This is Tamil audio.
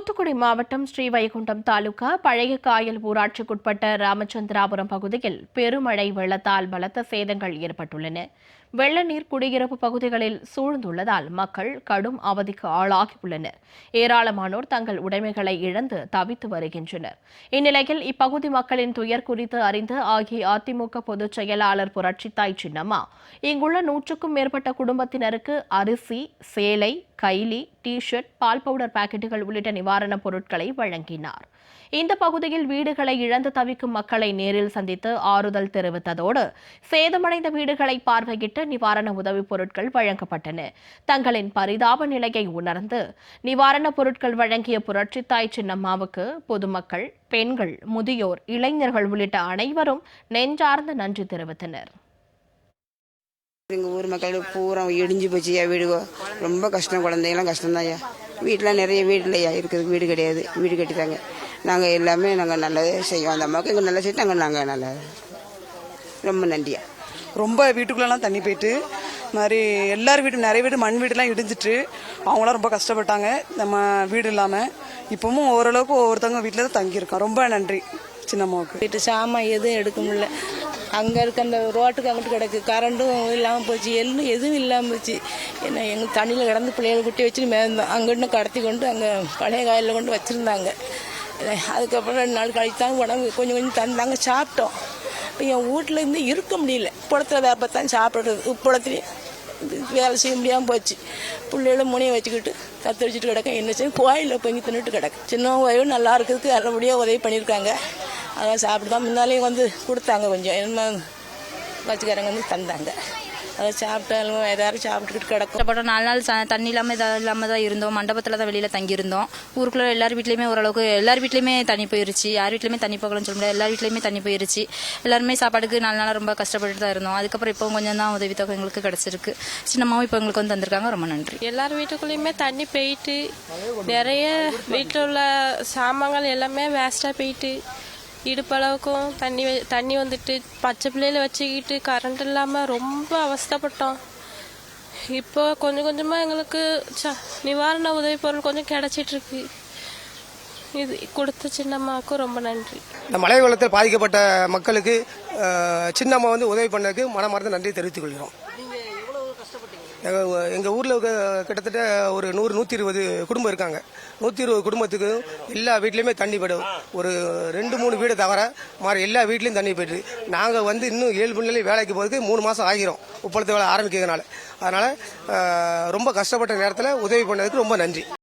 தூத்துக்குடி மாவட்டம் ஸ்ரீவைகுண்டம் தாலுகா பழைய காயல் ஊராட்சிக்குட்பட்ட ராமச்சந்திராபுரம் பகுதியில் பெருமழை வெள்ளத்தால் பலத்த சேதங்கள் ஏற்பட்டுள்ளன. வெள்ள நீர் குடியிருப்பு பகுதிகளில் சூழ்ந்துள்ளதால் மக்கள் கடும் அவதிக்கு ஆளாகியுள்ளனர். ஏராளமானோர் தங்கள் உடைமைகளை இழந்து தவித்து வருகின்றனர். இந்நிலையில் இப்பகுதி மக்களின் துயர் குறித்து அறிந்து அஇஅதிமுக பொதுச் செயலாளர் புரட்சித்தாய் சின்னம்மா இங்குள்ள நூற்றுக்கும் மேற்பட்ட குடும்பத்தினருக்கு அரிசி சேலை கைலி டி ஷர்ட் பால் பவுடர் பாக்கெட்டுகள் உள்ளிட்ட நிவாரணப் பொருட்களை வழங்கினார். இந்த பகுதியில் வீடுகளை இழந்து தவிக்கும் மக்களை நேரில் சந்தித்து ஆறுதல் தெரிவித்ததோடு சேதமடைந்த வீடுகளை பார்வையிட்டு நிவாரண உதவிப் பொருட்கள் வழங்கப்பட்டன. தங்களின் பரிதாப நிலையை உணர்ந்து நிவாரணப் பொருட்கள் வழங்கிய புரட்சித்தாய் சின்னம்மாவுக்கு பொதுமக்கள் பெண்கள் முதியோர் இளைஞர்கள் உள்ளிட்ட அனைவரும் நெஞ்சார்ந்த நன்றி தெரிவித்தனர். எங்கள் ஊர் மக்களுக்கு பூரா இடிஞ்சு போச்சு ஐயா. வீடு ரொம்ப கஷ்டம். குழந்தைங்களாம் கஷ்டம் ஐயா. வீட்டில் நிறைய வீடு இல்லையா இருக்கிறதுக்கு வீடு கிடையாது. வீடு கட்டிட்டாங்க. நாங்கள் எல்லாமே நாங்கள் நல்லதே செய்வோம். அந்த அம்மாவுக்கு எங்கள் நல்லா செய்யிட்டு நாங்கள் நாங்கள் நல்லா ரொம்ப நன்றியா ரொம்ப வீட்டுக்குள்ளெல்லாம் தண்ணி போயிட்டு இந்த மாதிரி எல்லார் வீடு நிறைய வீடு மண் வீடுலாம் இடிஞ்சிட்டு அவங்களாம் ரொம்ப கஷ்டப்பட்டாங்க. நம்ம வீடு இல்லாமல் இப்பவும் ஓரளவுக்கு ஒவ்வொருத்தவங்க வீட்டில் தான் தங்கியிருக்கோம். ரொம்ப நன்றி சின்னம்மாவுக்கு. வீட்டு சாமான் எதுவும் எடுக்க முடியல. அங்கே இருக்க அந்த ரோட்டுக்கு அங்கிட்டு கிடக்கு. கரண்ட்டும் இல்லாமல் போச்சு. எல்லாம் எதுவும் இல்லாமல் போச்சு. என்ன எங்கள் தண்ணியில் கிடந்து பிள்ளைகளை குட்டி வச்சுட்டு மேந்தோம் அங்கிட்டு கடத்தி கொண்டு அங்கே பழைய காயில் கொண்டு வச்சுருந்தாங்க. அதுக்கப்புறம் ரெண்டு நாள் கழித்தாங்க உடம்பு கொஞ்சம் கொஞ்சம் தந்தாங்க சாப்பிட்டோம். இப்போ என் வீட்டில் இருந்து இருக்க முடியல. புடத்தில் வேப்பத்தான் சாப்பிட்றது. உப்புளத்துலேயும் வேலை செய்ய முடியாமல் போச்சு. பிள்ளைகள முனையை வச்சுக்கிட்டு தத்து வச்சுட்டு கிடக்க என்ன செய்யும் கோயிலில் பொங்கி தின்னுட்டு கிடக்கு சின்ன வயவு நல்லா இருக்கிறதுக்கு நல்லபடியாக உதவி பண்ணியிருக்காங்க. அதான் சாப்பிட்டு தான் முன்னாலேயும் வந்து கொடுத்தாங்க கொஞ்சம். என்ன வச்சுக்காரங்க வந்து தந்தாங்க. அதை சாப்பிட்டாலும் ஏதாவது சாப்பிட்டுக்கிட்டு கிடக்கும். கஷ்டப்பட்டோம். நாலு நாள் தண்ணி இல்லாமல் இதாக இல்லாமல் தான் இருந்தோம். மண்டபத்தில் தான் வெளியில் தங்கியிருந்தோம். ஊருக்குள்ள எல்லார் வீட்லேயுமே ஓரளவுக்கு எல்லார் வீட்லேயுமே தண்ணி போயிருச்சு. யார் வீட்லேயுமே தண்ணி போகலன்னு சொல்ல முடியாது. எல்லார் வீட்லேயுமே தண்ணி போயிருச்சு. எல்லாருமே சாப்பாடுக்கு நாலு நாளாக ரொம்ப கஷ்டப்பட்டு தான் இருந்தோம். அதுக்கப்புறம் இப்போ கொஞ்சம் தான் உதவித்தொகை எங்களுக்கு கிடச்சிருக்கு. சின்னம்மாவும் இப்போ எங்களுக்கு வந்து தந்திருக்காங்க. ரொம்ப நன்றி. எல்லார் வீட்டுக்குள்ளேயுமே தண்ணி போயிட்டு நிறைய வீட்டில் உள்ள சாமான்கள் எல்லாமே வேஸ்ட்டாக போயிட்டு இடுப்பளவுக்கும் தண்ணி தண்ணி வந்துட்டு பச்சை பிள்ளையில வச்சுக்கிட்டு கரண்ட் இல்லாமல் ரொம்ப அவஸ்தைப்பட்டோம். இப்போ கொஞ்சம் கொஞ்சமாக எங்களுக்கு ச நிவாரண உதவி பொருள் கொஞ்சம் கிடைச்சிட்டு இருக்கு இது கொடுத்த சின்னம்மாவுக்கும் ரொம்ப நன்றி. இந்த மழை வெள்ளத்தில் பாதிக்கப்பட்ட மக்களுக்கு சின்னம்மா வந்து உதவி பண்ணதுக்கு மனமார்ந்த நன்றி தெரிவித்துக் கொள்கிறோம். எங்கள் எங்கள் ஊரில் கிட்டத்தட்ட ஒரு நூறு நூற்றி இருபது குடும்பம் இருக்காங்க. நூற்றி இருபது குடும்பத்துக்கு எல்லா வீட்லேயுமே தண்ணி போயிடும் ஒரு ரெண்டு மூணு வீடு தவிர மாதிரி எல்லா வீட்லேயும் தண்ணி போயிட்டு நாங்கள் வந்து இன்னும் ஏழு மணிலேயே வேலைக்கு போகிறதுக்கு மூணு மாதம் ஆகிரும். உப்பளத்து வேலை ஆரம்பிக்கிறதுனால. அதனால் ரொம்ப கஷ்டப்பட்ட நேரத்தில் உதவி பண்ணதுக்கு ரொம்ப நன்றி.